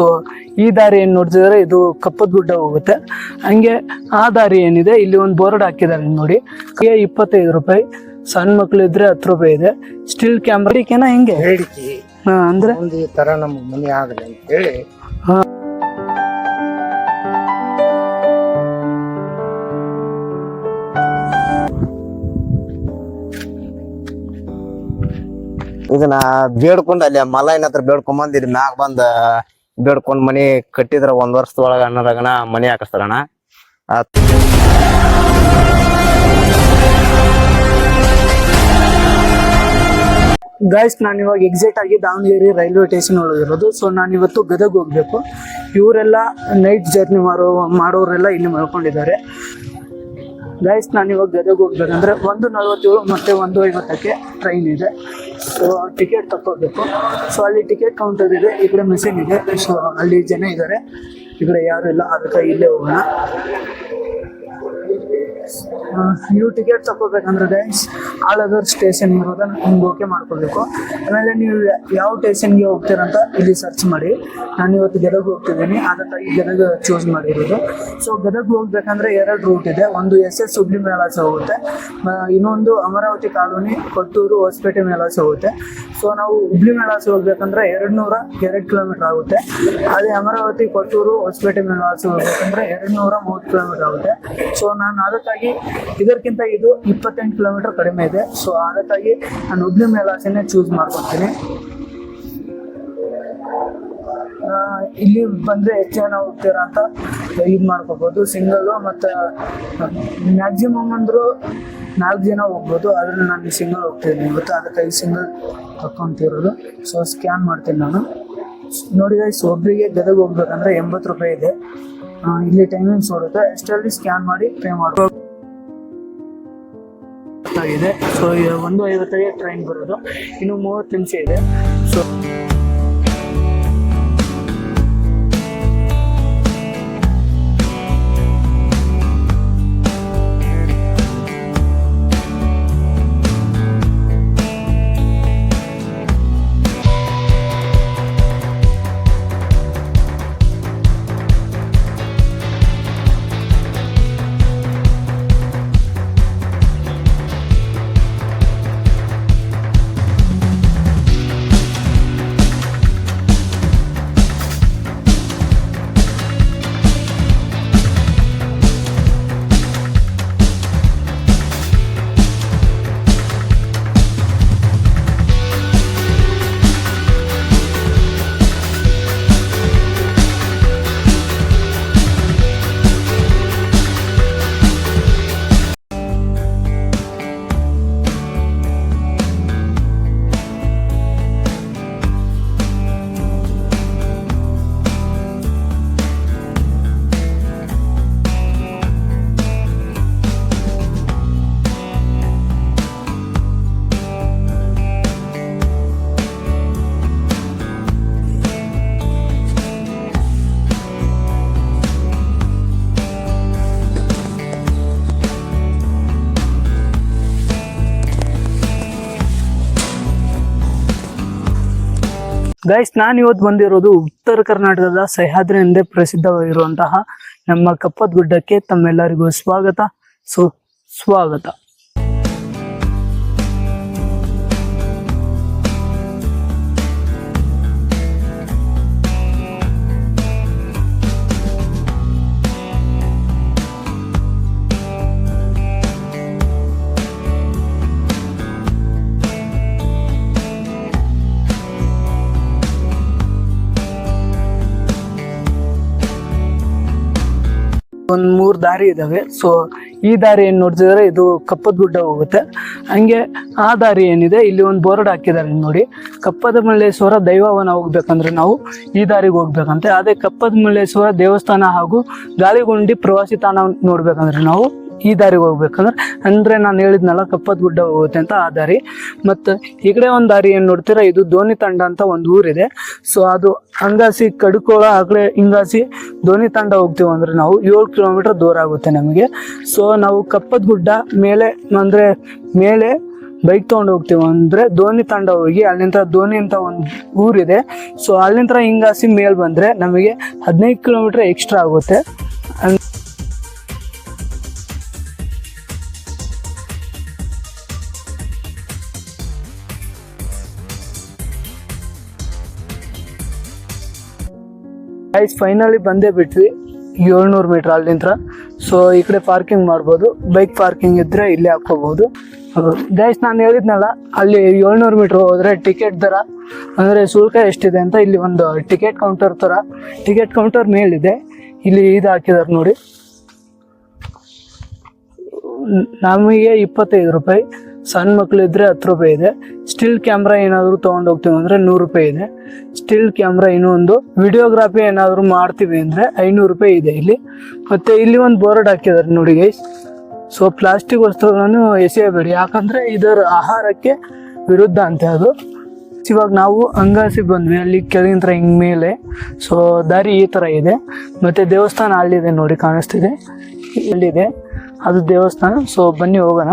So ಈ ದಾರಿ ಏನ್ ನೋಡ್ತಿದ್ರೆ? ಇದು ಕಪ್ಪದ ಗುಡ್ಡ ಹೋಗುತ್ತೆ. ಹಂಗೆ ಆ ದಾರಿ ಏನಿದೆ? ಇಲ್ಲಿ ಒಂದು ಬೋರ್ಡ್ ಹಾಕಿದ್ದಾರೆ ನೋಡಿ. ಕೆ ಇಪ್ಪತ್ತೈದು ರೂಪಾಯಿ. ಸಣ್ಣ ಮಕ್ಳು ಇದ್ರೆ ಹತ್ತು ರೂಪಾಯಿ ಇದೆ. ಸ್ಟಿಲ್ ಕ್ಯಾಮ್ರಾ ಹೆಂಗೆ? ಹೇಳಿಕೆ ಹಾ, ಅಂದ್ರೆ? ಈ ತರ ನಮ್ಗೆ ಮನೆ ಆಗಲಿ ಅಂತ ಹೇಳಿ. ಇದನ್ನ ಬೇಡ್ಕೊಂಡು ಅಲ್ಲಿ ಮಲೈನ ಹತ್ರ ಬೇಡ್ಕೊಂಡ್ ಇಲ್ಲಿ ಮ್ಯಾಗ ಬಂದ ಬೇಡ್ಕೊಂಡ್ ಮನಿ ಕಟ್ಟಿದ್ರ ಒಂದ್ ವರ್ಷದೊಳಗ ಅನ್ನೋದಾಗಣ ಮನಿ ಹಾಕಸ್ತಾರಣ. ಗಾಯ್ಸ್ ನಾನು ಇವಾಗ ಎಕ್ಸಿಟ್ ಆಗಿ ದಾವಣಗೆರೆ ರೈಲ್ವೆ ಸ್ಟೇಷನ್ ಒಳಗಿರೋದು ಸೊ ನಾನು ಇವತ್ತು ಗದಗ ಹೋಗ್ಬೇಕು. ಇವರೆಲ್ಲ ನೈಟ್ ಜರ್ನಿ ಮಾಡೋ ಮಾಡೋರೆಲ್ಲ ಇಲ್ಲಿ ಮಲ್ಕೊಂಡಿದ್ದಾರೆ. ಗೈಸ್ ನಾನು ಇವಾಗ ಗದಗ ಹೋಗ್ಬೇಕಂದ್ರೆ ಒಂದು ನಲ್ವತ್ತೇಳು ಮತ್ತೆ ಒಂದು ಐವತ್ತಕ್ಕೆ ಟ್ರೈನ್ ಇದೆ. ಸೊ ಟಿಕೆಟ್ ತಗೋಬೇಕು ಸೊ ಅಲ್ಲಿ ಟಿಕೆಟ್ ಕೌಂಟರ್ ಇದೆ, ಈ ಕಡೆ ಮೆಷಿನ್ ಇದೆ. ಸೊ ಅಲ್ಲಿ ಜನ ಇದ್ದಾರೆ ಈ ಕಡೆ ಯಾರು ಇಲ್ಲ, ಅದಕ್ಕೆ ಇಲ್ಲೇ ಹೋಗೋಣ. ನೀವು ಟಿಕೆಟ್ ತಗೋಬೇಕಂದ್ರೆ ಆಲ್ ಅದರ್ ಸ್ಟೇಷನ್ ಇರೋದನ್ನ ನಿಮ್ಗೆ ಓಕೆ ಮಾಡ್ಕೋಬೇಕು. ಆಮೇಲೆ ನೀವು ಯಾವ ಸ್ಟೇಷನ್ಗೆ ಹೋಗ್ತೀರಂತ ಇಲ್ಲಿ ಸರ್ಚ್ ಮಾಡಿ. ನಾನು ಇವತ್ತು ಗದಗ ಹೋಗ್ತಿದ್ದೀನಿ ಅದಕ್ಕಾಗಿ ಗದಗ ಚೂಸ್ ಮಾಡಿರೋದು. ಸೊ ಗದಗ ಹೋಗ್ಬೇಕಂದ್ರೆ ಎರಡು ರೂಟ್ ಇದೆ. ಒಂದು ಎಸ್ ಎಸ್ ಹುಬ್ಳಿ ಮೇಳಾಸ ಹೋಗುತ್ತೆ ಇನ್ನೊಂದು ಅಮರಾವತಿ ಕಾಲೋನಿ, ಕೊಟ್ಟೂರು ಹೊಸಪೇಟೆ ಮೇಳಾಸ ಹೋಗುತ್ತೆ. ಸೊ ನಾವು ಹುಬ್ಳಿ ಮೇಳಾಸ ಹೋಗ್ಬೇಕಂದ್ರೆ ಎರಡ್ ನೂರ ಎರಡು ಕಿಲೋಮೀಟರ್ ಆಗುತ್ತೆ. ಅದೇ ಅಮರಾವತಿ, ಕೊಟ್ಟೂರು, ಹೊಸಪೇಟೆ ಮೇಳಾಸ ಹೋಗ್ಬೇಕಂದ್ರೆ ಎರಡ್ ನೂರ ಮೂವತ್ತು ಕಿಲೋಮೀಟರ್ ಆಗುತ್ತೆ. ಸೊ ನಾನು ಅದಕ್ಕಾಗಿ ಇದಕ್ಕಿಂತ ಇದು ಇಪ್ಪತ್ತೆಂಟು ಕಿಲೋಮೀಟರ್ ಕಡಿಮೆ ಇದೆ. ಸೊ ಅದಕ್ಕಾಗಿ ನಾನು ಹುಬ್ಳಿ ಮೇಲಾಸೆನೇ ಚೂಸ್ ಮಾಡ್ಕೊತೀನಿ. ಇಲ್ಲಿ ಬಂದ್ರೆ ಎಷ್ಟು ಜನ ಹೋಗ್ತೀರಾ ಅಂತ ಇದು ಮಾಡ್ಕೋಬಹುದು ಸಿಂಗಲ್ ಮತ್ತು ಮ್ಯಾಕ್ಸಿಮಮ್ ಅಂದ್ರು ನಾಲ್ಕು ಜನ ಹೋಗ್ಬೋದು, ಆದ್ರೆ ನಾನು ಸಿಂಗಲ್ ಹೋಗ್ತಿದ್ದೀನಿ. ಇವತ್ತು ಅದಕ್ಕಾಗಿ ಸಿಂಗಲ್ ತಕ್ಕೊಂತಿರೋದು. ಸೊ ಸ್ಕ್ಯಾನ್ ಮಾಡ್ತೀನಿ ನಾನು. ನೋಡಿ ಗೈಸ್ ಒಬ್ಬರಿಗೆ ಗದಗ ಹೋಗ್ಬೇಕಂದ್ರೆ ಎಂಬತ್ತು ರೂಪಾಯಿ ಇದೆ. ಇಲ್ಲಿ ಟೈಮಿಂಗ್ಸ್ ಹೊಡುತ್ತೆ ಎಷ್ಟರಲ್ಲಿ ಸ್ಕ್ಯಾನ್ ಮಾಡಿ ಪೇ ಮಾಡ್ಬೋದು. ಇದೆ ಸೊ ಒಂದು ಐವತ್ತೈದು ಟ್ರೈನ್ ಬರೋದು. ಇನ್ನು ಮೂವತ್ತು ನಿಮಿಷ ಇದೆ. ಸೊ ಗೈಸ್ ನಾನು ಇವತ್ತು ಬಂದಿರೋದು ಉತ್ತರ ಕರ್ನಾಟಕದ ಸಹ್ಯಾದ್ರಿ ಎಂದೇ ಪ್ರಸಿದ್ಧವಾಗಿರುವಂತಹ ನಮ್ಮ ಕಪ್ಪದ ಗುಡ್ಡಕ್ಕೆ ತಮ್ಮೆಲ್ಲರಿಗೂ ಸ್ವಾಗತ. ಸು ಸ್ವಾಗತ. ಒಂದ್ ಮೂರ್ ದಾರಿ ಇದಾವೆ. ಸೊ ಈ ದಾರಿ ಏನ್ ನೋಡಿದ್ರೆ ಇದು ಕಪ್ಪದ ಗುಡ್ಡ ಹೋಗುತ್ತೆ. ಹಂಗೆ ಆ ದಾರಿ ಏನಿದೆ, ಇಲ್ಲಿ ಒಂದು ಬೋರ್ಡ್ ಹಾಕಿದ್ದಾರೆ ನೋಡಿ. ಕಪ್ಪದ ಮಲ್ಲೇಶ್ವರ ದೈವವನ ಹೋಗ್ಬೇಕಂದ್ರೆ ನಾವು ಈ ದಾರಿಗೆ ಹೋಗ್ಬೇಕಂತೆ. ಅದೇ ಕಪ್ಪದ ಮಲ್ಲೇಶ್ವರ ದೇವಸ್ಥಾನ ಹಾಗೂ ಗಾಳಿಗುಂಡಿ ಪ್ರವಾಸಿ ತಾಣ ನೋಡ್ಬೇಕಂದ್ರೆ ನಾವು ಈ ದಾರಿಗೆ ಹೋಗ್ಬೇಕಂದ್ರೆ, ಅಂದ್ರೆ ನಾನು ಹೇಳಿದ್ನಲ್ಲ ಕಪ್ಪದ ಗುಡ್ಡ ಹೋಗುತ್ತೆ ಅಂತ ಆ ದಾರಿ. ಮತ್ತು ಈ ಕಡೆ ಒಂದು ದಾರಿ ಏನು ನೋಡ್ತೀರಾ, ಇದು ಧೋನಿ ತಂಡ ಅಂತ ಒಂದು ಊರಿದೆ. ಸೊ ಅದು ಹಂಗಾಸಿ ಕಡ್ಕೋಳ ಆಗಲೇ ಹಿಂಗಾಸಿ ಧೋನಿ ತಂಡ ಹೋಗ್ತೀವಿ ಅಂದ್ರೆ ನಾವು ಏಳು ಕಿಲೋಮೀಟರ್ ದೂರ ಆಗುತ್ತೆ ನಮಗೆ. ಸೊ ನಾವು ಕಪ್ಪದ ಗುಡ್ಡ ಮೇಲೆ, ಅಂದರೆ ಮೇಲೆ ಬೈಕ್ ತೊಗೊಂಡು ಹೋಗ್ತೀವಿ ಅಂದ್ರೆ ಧೋನಿ ತಂಡ ಹೋಗಿ ಅಲ್ಲಿಂದ ಧೋನಿ ಅಂತ ಒಂದು ಊರಿದೆ. ಸೊ ಅಲ್ಲಿಂದ ಹಿಂಗಾಸಿ ಮೇಲ್ ಬಂದ್ರೆ ನಮಗೆ ಹದಿನೈದು ಕಿಲೋಮೀಟರ್ ಎಕ್ಸ್ಟ್ರಾ ಆಗುತ್ತೆ. ಗೈಸ್ ಫೈನಲಿ ಬಂದೇ ಬಿಟ್ವಿ. ಏಳ್ನೂರು ಮೀಟ್ರ್ ಅಲ್ಲಿಂದ ಸೊ ಈ ಕಡೆ ಪಾರ್ಕಿಂಗ್ ಮಾಡ್ಬೋದು. ಬೈಕ್ ಪಾರ್ಕಿಂಗ್ ಇದ್ರೆ ಇಲ್ಲೇ ಹಾಕೋಬಹುದು ಗೈಸ್ ನಾನು ಹೇಳಿದ್ನಲ್ಲ, ಅಲ್ಲಿ ಏಳ್ನೂರು ಮೀಟ್ರ್ ಹೋದ್ರೆ ಟಿಕೆಟ್ ದರ. ಅಂದರೆ ಶುಲ್ಕ ಎಷ್ಟಿದೆ ಅಂತ ಇಲ್ಲಿ ಒಂದು ಟಿಕೆಟ್ ಕೌಂಟರ್ ಥರ ಟಿಕೆಟ್ ಕೌಂಟರ್ ಮೇಲಿದೆ. ಇಲ್ಲಿ ಇದು ಹಾಕಿದಾರೆ ನೋಡಿ. ನಮಗೆ ಇಪ್ಪತ್ತೈದು ರೂಪಾಯಿ. ಸಣ್ಣ ಮಕ್ಕಳಿದ್ರೆ ಹತ್ತು ರೂಪಾಯಿ ಇದೆ. ಸ್ಟಿಲ್ ಕ್ಯಾಮ್ರಾ ಏನಾದರೂ ತೊಗೊಂಡೋಗ್ತೀವಿ ಅಂದರೆ ನೂರು ರೂಪಾಯಿ ಇದೆ. ಸ್ಟಿಲ್ ಕ್ಯಾಮ್ರಾ ಇನ್ನೊಂದು ವಿಡಿಯೋಗ್ರಾಫಿ ಏನಾದರೂ ಮಾಡ್ತೀವಿ ಅಂದರೆ ಐನೂರು ರೂಪಾಯಿ ಇದೆ ಇಲ್ಲಿ. ಮತ್ತು ಇಲ್ಲಿ ಒಂದು ಬೋರ್ಡ್ ಹಾಕಿದ್ದಾರೆ ನೋಡಿ ಗೈಸ್ ಸೊ ಪ್ಲಾಸ್ಟಿಕ್ ವಸ್ತುಗಳನ್ನು ಎಸೆಯಬೇಡಿ. ಯಾಕಂದರೆ ಇದರ ಆಹಾರಕ್ಕೆ ವಿರುದ್ಧ ಅಂತೆ ಅದು. ಇವಾಗ ನಾವು ಅಂಗಾಸಿ ಬಂದ್ವಿ, ಅಲ್ಲಿ ಕೆಳಗಿಂತ ಹಿಂಗೆ ಮೇಲೆ. ಸೊ ದಾರಿ ಈ ಥರ ಇದೆ. ಮತ್ತು ದೇವಸ್ಥಾನ ಅಲ್ಲಿದೆ ನೋಡಿ, ಕಾಣಿಸ್ತಿದೆ. ಇಲ್ಲಿದೆ ಅದು ದೇವಸ್ಥಾನ. ಸೊ ಬನ್ನಿ ಹೋಗೋಣ.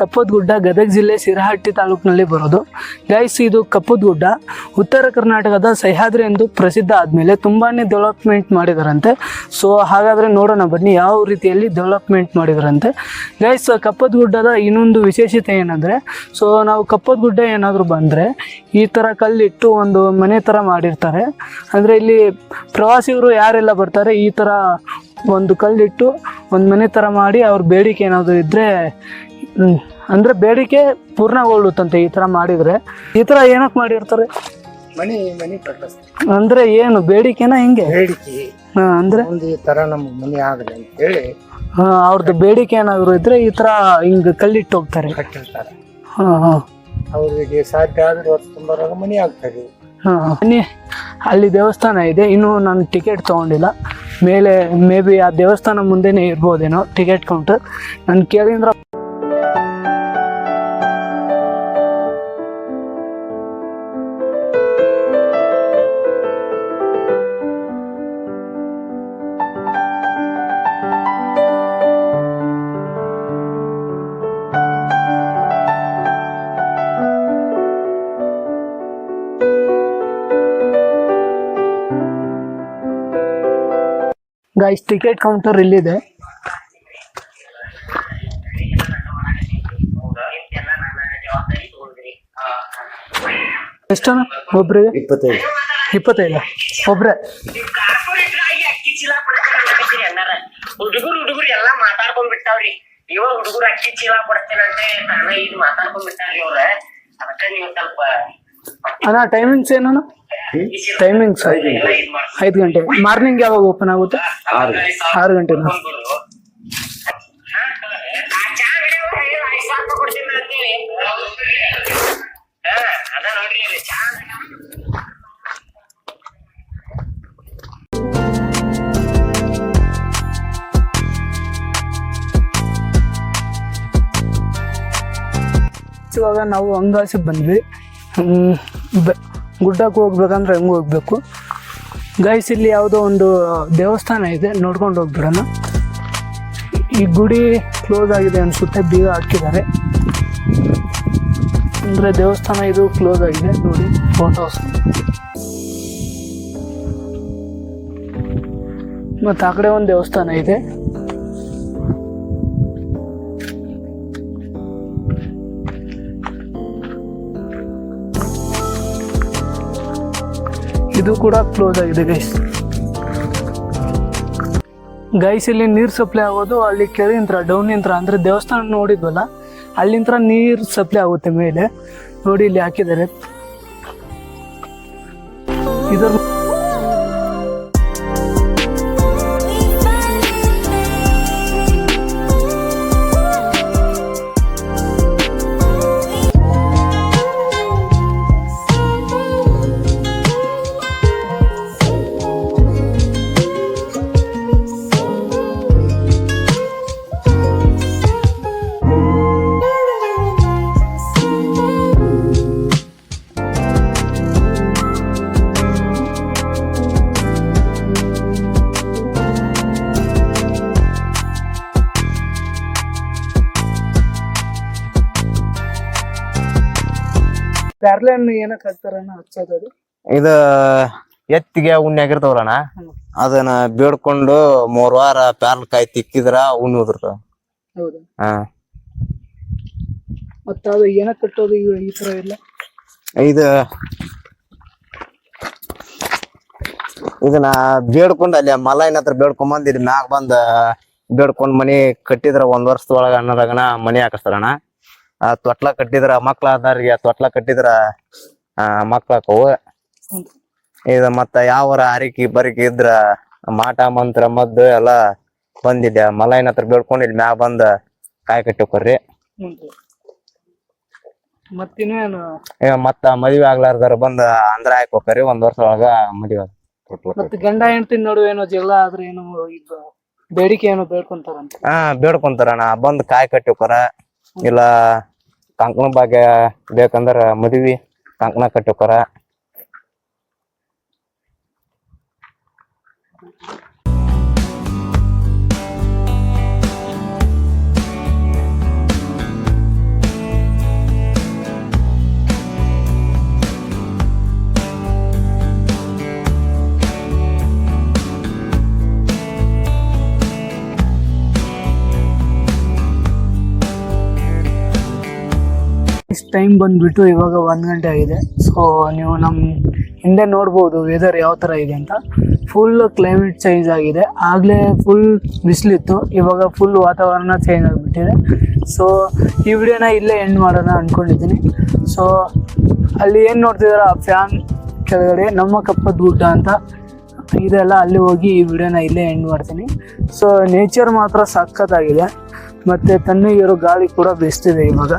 ಕಪ್ಪದ ಗುಡ್ಡ ಗದಗ ಜಿಲ್ಲೆ ಸಿರಹಟ್ಟಿ ತಾಲೂಕಿನಲ್ಲಿ ಬರೋದು. ಗೈಸ್ ಇದು ಕಪ್ಪದ ಗುಡ್ಡ ಉತ್ತರ ಕರ್ನಾಟಕದ ಸಹ್ಯಾದ್ರಿ ಎಂದು ಪ್ರಸಿದ್ಧ ಆದಮೇಲೆ ತುಂಬಾನೇ ಡೆವಲಪ್ಮೆಂಟ್ ಮಾಡಿದಾರಂತೆ. ಸೊ ಹಾಗಾದ್ರೆ ನೋಡೋಣ ಬನ್ನಿ ಯಾವ ರೀತಿಯಲ್ಲಿ ಡೆವಲಪ್ಮೆಂಟ್ ಮಾಡಿದಾರಂತೆ. ಗೈಸ್ ಕಪ್ಪದ ಗುಡ್ಡದ ಇನ್ನೊಂದು ವಿಶೇಷತೆ ಏನಂದ್ರೆ ಸೊ ನಾವು ಕಪ್ಪದ ಗುಡ್ಡ ಏನಾದರೂ ಬಂದರೆ ಈ ಥರ ಕಲ್ಲಿಟ್ಟು ಒಂದು ಮನೆ ಥರ ಮಾಡಿರ್ತಾರೆ. ಅಂದರೆ ಇಲ್ಲಿ ಪ್ರವಾಸಿಗರು ಯಾರೆಲ್ಲ ಬರ್ತಾರೆ, ಈ ಥರ ಒಂದು ಕಲ್ಲಿಟ್ಟು ಒಂದು ಮನೆ ಥರ ಮಾಡಿ ಅವ್ರ ಬೇಡಿಕೆ ಏನಾದರೂ ಇದ್ದರೆ ಹ್ಮ್. ಅಂದ್ರೆ ಬೇಡಿಕೆ ಪೂರ್ಣಗೊಳ್ಳುತ್ತಂತೆ ಈ ತರ ಮಾಡಿದ್ರೆ. ಈ ತರ ಏನಕ್ ಮಾಡಿರ್ತಾರೆ? ಮನಿ ಮನಿ ಕಟ್ಟಿಸ್ತಾರೆ ಅಂದ್ರೆ ಏನು ಬೇಡಿಕೆನ ಹೆಂಗೆ? ಬೇಡಿಕೆ. ಹಾ, ಅಂದ್ರೆ? ಒಂದು ಈ ತರ ನಮ್ ಮನಿ ಆಗಲಿ ಅಂತ ಹೇಳಿ ಹಾ, ಅವ್ರದ್ದು ಬೇಡಿಕೆ ಏನಾದ್ರು ಇದ್ರೆ ಈ ತರ ಹಿಂಗೆ ಕಲ್ಲಿಟ್ಟು ಹೋಗ್ತಾರೆ. ಕಟ್ಟಿರ್ತಾರೆ. ಹಾ, ಹಾ, ಅವ್ರಿಗೆ ಸಾಧ್ಯ ಆದ್ರೆ ಹೊತ್ತು ತುಂಬಾರಾಗ ಮನಿ ಆಗ್ತದೆ. ಹಾ. ಬನ್ನಿ ಅಲ್ಲಿ ದೇವಸ್ಥಾನ ಇದೆ. ಇನ್ನು ನಾನು ಟಿಕೆಟ್ ತಗೊಂಡಿಲ್ಲ. ಮೇಲೆ ಮೇ ಬಿ ಆ ದೇವಸ್ಥಾನ ಮುಂದೆನೆ ಇರ್ಬೋದೇನೋ ಟಿಕೆಟ್ ಕೌಂಟರ್ ನಾನು ಕೇಳಿದ್ರ ಗೈಸ್ ಟಿಕೆಟ್ ಕೌಂಟರ್ ಇಲ್ಲಿದೆ ಎಷ್ಟನ? ಒಬ್ರಿಗೆ ಇಪ್ಪತ್ತೈದು. ಇಪ್ಪತ್ತೈದು? ಒಬ್ರೆ? ಹುಡುಗರು ಹುಡುಗರು ಎಲ್ಲಾ ಮಾತಾಡ್ಕೊಂಡ್ ಬಿಟ್ಟಾವ್ರಿ ಇವಾಗ ಹುಡುಗರು ಅಕ್ಕಿ ಚೀಲ ಕೊಡ್ತೇನಂತೆ ತಾನ ಇದು ಮಾತಾಡ್ಕೊಂಡ್ ಬಿಟ್ಟಾರ್ರಿ ಅವ್ರ ಅದಕ್ಕ ನೀವು ಸ್ವಲ್ಪ ಅಣ್ಣ ಟೈಮಿಂಗ್ಸ್ ಏನಣ್ಣ? ಟೈಮಿಂಗ್ಸ್ ಐದು ಗಂಟೆ. ಮಾರ್ನಿಂಗ್ ಯಾವಾಗ ಓಪನ್ ಆಗುತ್ತೆ? ಆರು ಗಂಟೆ. ಇವಾಗ ನಾವು ಅಂಗಾಸಿಗೆ ಬಂದ್ವಿ. ಗುಡ್ಡಕ್ಕೆ ಹೋಗ್ಬೇಕಂದ್ರೆ ಹೆಂಗೆ ಹೋಗ್ಬೇಕು? ಗೈಸ್ ಇಲ್ಲಿ ಯಾವುದೋ ಒಂದು ದೇವಸ್ಥಾನ ಇದೆ, ನೋಡ್ಕೊಂಡು ಹೋಗ್ಬಿಡೋಣ. ಈ ಗುಡಿ ಕ್ಲೋಸ್ ಆಗಿದೆ ಅನ್ಸುತ್ತೆ, ಬೀಗ ಹಾಕಿದ್ದಾರೆ. ಅಂದರೆ ದೇವಸ್ಥಾನ ಇದು ಕ್ಲೋಸ್ ಆಗಿದೆ, ನೋಡಿ ಫೋಟೋಸ್ ಮತ್ತು ಆ ಕಡೆ ಒಂದು ದೇವಸ್ಥಾನ ಇದೆ. ಇದು ಕೂಡ ಕ್ಲೋಸ್ ಆಗಿದೆ ಗೈಸ್ ಗೈಸ್ ಇಲ್ಲಿ ನೀರು ಸಪ್ಲೈ ಆಗೋದು, ಅಲ್ಲಿ ಕೆಳಗಿಂತ್ರ ಡೌನ್ ನಿಂತ್ರ ಅಂದ್ರೆ ದೇವಸ್ಥಾನ ನೋಡಿದ್ವಲ್ಲ, ಅಲ್ಲಿಂತ್ರ ನೀರು ಸಪ್ಲೈ ಆಗುತ್ತೆ ಮೇಲೆ. ನೋಡಿ, ಇಲ್ಲಿ ಹಾಕಿದ್ದಾರೆ. ಇದರ ಪ್ಯಾರ್ಲೆನ್ ಏನಕ್ಕೆ ಹಾಕ್ತಾರಣ್ಣ ಹಚ್ಚೋದು ಅದು? ಇದು ಎತ್ತಿಗೆ ಉಣ್ಣೆ ಆಗಿರ್ತಾವಲ್ಲಣ್ಣ. ಅದನ್ನ ಬೇಡ್ಕೊಂಡು ಮೂರ್ ವಾರ ಪ್ಯಾರ್ಲ್ ಕಾಯಿ ತಿಕ್ಕಿದ್ರ ಉಣ್ಣಿ ಉದುರ್ತಾವ. ಹೌದು? ಹಾ. ಮತ್ತ ಅದು ಕಟ್ಟೋದು ಈ ಈ ತರ ಎಲ್ಲ? ಇದು ಇದನ್ನ ಬೇಡ್ಕೊಂಡ್ ಅಲ್ಲಿ ಮಲೈನ ಹತ್ರ ಬೇಡ್ಕೊಂಡ್ ಇಲ್ಲಿ ಮ್ಯಾಗ ಬಂದ ಬೇಡ್ಕೊಂಡ್ ಮನಿ ಕಟ್ಟಿದ್ರ ಒಂದ್ ವರ್ಷದೊಳಗ ಅನ್ನೋದಾಗನ ಮನಿ ಹಾಕಸ್ತಾರಣ್ಣ. ಆ ತೊಟ್ಲ ಕಟ್ಟಿದ್ರ ಮಕ್ಳ ಆದಾರಿಗೆ ತೊಟ್ಲ ಕಟ್ಟಿದ್ರ ಆ ಮಕ್ಳ ಇದ ಮತ್ತ ಯಾವರ ಹರಿಕಿ ಬರಿಕಿ ಇದ್ರ ಮಾಟ ಮಂತ್ರ ಮದ್ದು ಎಲ್ಲಾ ಬಂದಿದ್ದೆ ಮಲೈನ ಹತ್ರ ಬೇಡ್ಕೊಂಡ್ ಇಲ್ಲಿ ಮ್ಯಾ ಬಂದ ಕಾಯಿ ಕಟ್ಟಿಕೊರ್ರಿ ಮತ್ತಿನ್ನೇನು ಮತ್ತ ಮದ್ವಿ ಆಗ್ಲಾರ್ದಾರ ಬಂದ ಅಂದ್ರ ಹಾಕೋಕರಿ. ಒಂದ್ ವರ್ಷ ಒಳಗ ಮದ್ವಿ ಮತ್ತೆ ಗಂಡ ಹೆಂಡತಿ ನಡುವೆ ಏನೋ ಜಗಳ ಆದ್ರೆ ಏನು ಬೇಡಿಕೆ ಏನೋ ಬೇಡ್ಕೊಂತಾರಂತ. ಹಾ ಬೇಡ್ಕೊಂತಾರಣ್ಣ. ಬಂದ್ ಕಾಯಿ ಕಟ್ಟಿಕೊರ ಇಲ್ಲ ಕಂಕಣ ಭಾಗ್ಯ ಬೇಕಂದ್ರ ಮದ್ವಿ ಕಂಕಣ ಕಟ್ಟಿ ಟೈಮ್ ಬಂದ್ಬಿಟ್ಟು ಇವಾಗ ಒಂದು ಗಂಟೆ ಆಗಿದೆ. ಸೊ ನೀವು ನಮ್ಮ ಹಿಂದೆ ನೋಡ್ಬೋದು ವೆದರ್ ಯಾವ ಥರ ಇದೆ ಅಂತ. ಫುಲ್ ಕ್ಲೈಮೇಟ್ ಚೇಂಜ್ ಆಗಿದೆ. ಆಗಲೇ ಫುಲ್ ಬಿಸಿಲಿತ್ತು. ಇವಾಗ ಫುಲ್ ವಾತಾವರಣ ಚೇಂಜ್ ಆಗಿಬಿಟ್ಟಿದೆ. ಸೊ ಈ ವಿಡಿಯೋನ ಇಲ್ಲೇ ಎಂಡ್ ಮಾಡೋಣ ಅಂದ್ಕೊಂಡಿದ್ದೀನಿ ಸೊ ಅಲ್ಲಿ ಏನು ನೋಡ್ತಿದಾರ? ಆ ಫ್ಯಾನ್ ಕೆಳಗಡೆ ನಮ್ಮ ಕಪ್ಪದ ಗುಡ್ಡ ಅಂತ. ಇದೆಲ್ಲ ಅಲ್ಲಿ ಹೋಗಿ ಈ ವಿಡಿಯೋನ ಇಲ್ಲೇ ಎಂಡ್ ಮಾಡ್ತೀನಿ. ಸೊ ನೇಚರ್ ಮಾತ್ರ ಸಖತ್ತಾಗಿದೆ. ಮತ್ತು ತಣ್ಣಗಿರೋ ಗಾಳಿ ಕೂಡ ಬೀಸ್ತಿದೆ ಇವಾಗ.